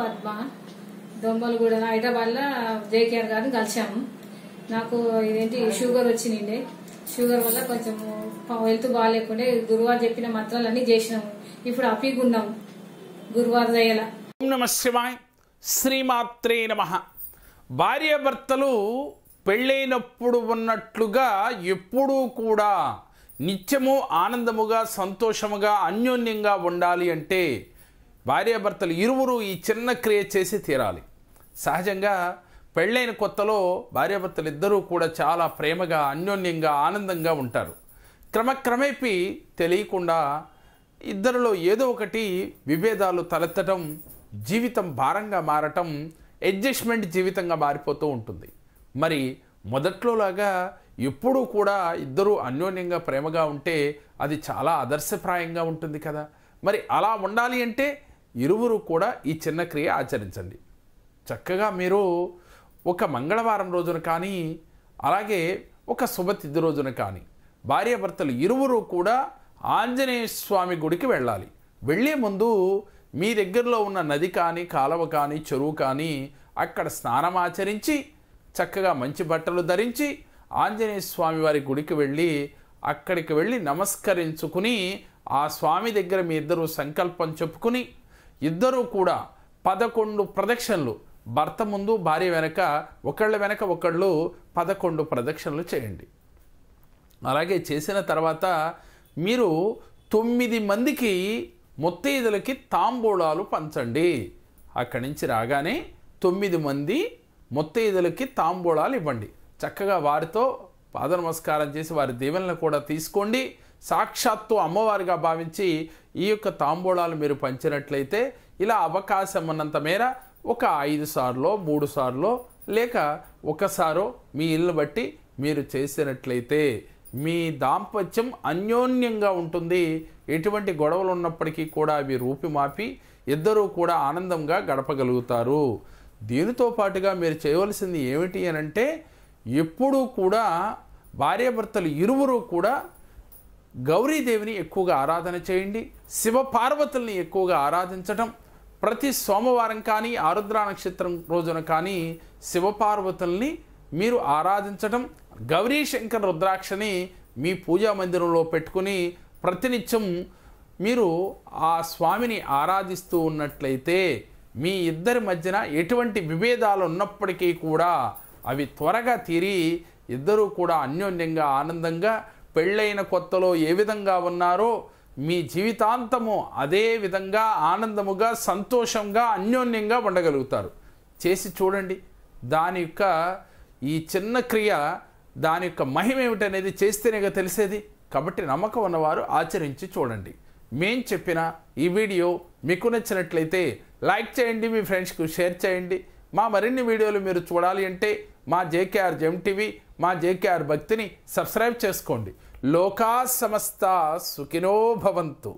పద్మ దొమ్మలగూడ హైదరాబాద్లో జేకేఆర్ గారిని కలిసాము నాకు ఇదేంటి షుగర్ వచ్చింది షుగర్ వల్ల కొంచెం హెల్త్ బాగాలేకుండా గురువారు చెప్పిన మంత్రాలన్నీ చేసినాము. ఇప్పుడు అప్పీగా ఉన్నాం గురువారు దయ్యల నమ శివాయ్ శ్రీమాత్రే నమ. భార్యాభర్తలు పెళ్ళైనప్పుడు ఉన్నట్లుగా ఎప్పుడూ కూడా నిత్యము ఆనందముగా సంతోషముగా అన్యోన్యంగా ఉండాలి అంటే భార్యాభర్తలు ఇరువురు ఈ చిన్న క్రియ చేసి తీరాలి. సహజంగా పెళ్ళైన కొత్తలో భార్యాభర్తలు ఇద్దరూ కూడా చాలా ప్రేమగా అన్యోన్యంగా ఆనందంగా ఉంటారు. క్రమక్రమేపీ తెలియకుండా ఇద్దరిలో ఏదో ఒకటి విభేదాలు తలెత్తటం జీవితం భారంగా మారటం అడ్జస్ట్మెంట్ జీవితంగా మారిపోతూ ఉంటుంది. మరి మొదట్లోలాగా ఎప్పుడూ కూడా ఇద్దరూ అన్యోన్యంగా ప్రేమగా ఉంటే అది చాలా ఆదర్శప్రాయంగా ఉంటుంది కదా. మరి అలా ఉండాలి అంటే ఇరువురు కూడా ఈ చిన్న క్రియ ఆచరించండి. చక్కగా మీరు ఒక మంగళవారం రోజున కానీ అలాగే ఒక శుభతిథి రోజున కానీ భార్యాభర్తలు ఇరువురు కూడా ఆంజనేయ స్వామి గుడికి వెళ్ళాలి. వెళ్ళే ముందు మీ దగ్గరలో ఉన్న నది కానీ కాలువ కానీ చెరువు కానీ అక్కడ స్నానం ఆచరించి చక్కగా మంచి బట్టలు ధరించి ఆంజనేయ స్వామి వారి గుడికి వెళ్ళి అక్కడికి వెళ్ళి నమస్కరించుకుని ఆ స్వామి దగ్గర మీ ఇద్దరు సంకల్పం చెప్పుకుని ఇద్దరూ కూడా పదకొండు ప్రదక్షిణలు. భర్త ముందు భార్య వెనక ఒకళ్ళ వెనక ఒకళ్ళు పదకొండు ప్రదక్షిణలు చేయండి. అలాగే చేసిన తర్వాత మీరు తొమ్మిది మందికి ముత్తైదులకి తాంబూలాలు పంచండి. అక్కడి నుంచి రాగానే తొమ్మిది మంది ముత్తైదులకి తాంబూలాలు ఇవ్వండి. చక్కగా వారితో పాద నమస్కారం చేసి వారి దీవెనలు కూడా తీసుకోండి. సాక్షాత్తు అమ్మవారిగా భావించి ఈ యొక్క తాంబూలాలు మీరు పంచినట్లయితే ఇలా అవకాశం ఉన్నంత మేర ఒక ఐదు సార్లు మూడు సార్లు లేక ఒకసారో మీ ఇల్లు బట్టి మీరు చేసినట్లయితే మీ దాంపత్యం అన్యోన్యంగా ఉంటుంది. ఎటువంటి గొడవలు ఉన్నప్పటికీ కూడా అవి రూపిమాపి ఇద్దరూ కూడా ఆనందంగా గడపగలుగుతారు. దీనితో పాటుగా మీరు చేయవలసింది ఏమిటి అని అంటే ఎప్పుడూ కూడా భార్యాభర్తలు ఇరువురు కూడా గౌరీదేవిని ఎక్కువగా ఆరాధన చేయండి. శివపార్వతుల్ని ఎక్కువగా ఆరాధించటం ప్రతి సోమవారం కానీ ఆరుద్ర నక్షత్రం రోజున కానీ శివపార్వతుల్ని మీరు ఆరాధించటం గౌరీ శంకర రుద్రాక్షని మీ పూజా మందిరంలో పెట్టుకుని ప్రతినిత్యం మీరు ఆ స్వామిని ఆరాధిస్తూ ఉన్నట్లయితే మీ ఇద్దరి మధ్యన ఎటువంటి విభేదాలు ఉన్నప్పటికీ కూడా అవి త్వరగా తీరి ఇద్దరూ కూడా అన్యోన్యంగా ఆనందంగా పెళ్ళైన కొత్తలో ఏ విధంగా ఉన్నారో మీ జీవితాంతము అదే విధంగా ఆనందముగా సంతోషంగా అన్యోన్యంగా ఉండగలుగుతారు. చేసి చూడండి. దాని యొక్క ఈ చిన్న క్రియ దాని యొక్క మహిమ ఏమిటనేది చేస్తేనేగా తెలిసేది. కాబట్టి నమ్మకం ఉన్నవారు ఆచరించి చూడండి. మేం చెప్పిన ఈ వీడియో మీకు నచ్చినట్లయితే లైక్ చేయండి మీ ఫ్రెండ్స్కు షేర్ చేయండి. మా మరిన్ని వీడియోలు మీరు చూడాలి అంటే మా జేకేఆర్ జెమ్ టీవీ మా జేకేఆర్ భక్తిని సబ్స్క్రైబ్ చేసుకోండి. లోకా సమస్త సుఖినో భవంతు.